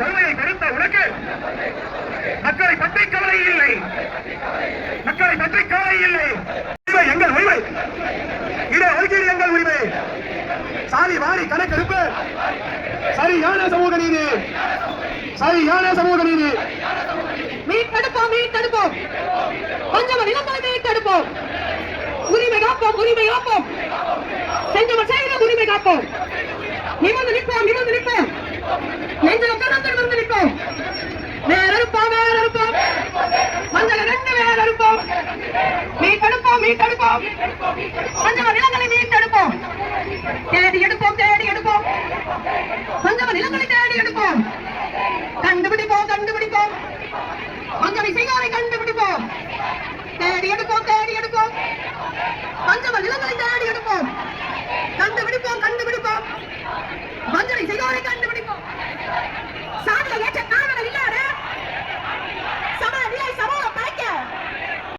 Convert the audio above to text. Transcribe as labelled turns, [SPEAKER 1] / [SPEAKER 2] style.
[SPEAKER 1] வறுமையை கொடுத்த உனக்கு. மக்களை பற்றி கவலை இல்லை. மக்களை பற்றி கவலை இல்லை. எங்கள் உரிமை. இட ஒதுக்கீடு எங்கள் உரிமை. சாதி வாரி கணக்கெடுப்பு. சரியான சமூக நீதி. சரியான சமூக நீதி.
[SPEAKER 2] மீட்டெடுப்போம் மீட்டெடுப்போம் கொஞ்சம் நிலங்களை மீட்டெடுப்போம் உரிமை காப்போம் உரிமை காப்போம். செஞ்சவன் செய்கிற உரிமை காப்போம். நிமிர்ந்து நிற்போம் நிமிர்ந்து மீட்டெடுப்போம். பஞ்சம நிலங்களை மீட்டெடுப்போம். தேடி எடுப்போம் தேடி எடுப்போம். பஞ்சம நிலங்களை தேடி எடுப்போம். கண்டுபிடிப்போம் கண்டுபிடிப்போம். பஞ்சமி செய்யாரை கண்டுபிடிப்போம். தேடி எடுப்போம் தேடி எடுப்போம். பஞ்சம நிலங்களை தேடி எடுப்போம். கண்டுபிடிப்போம்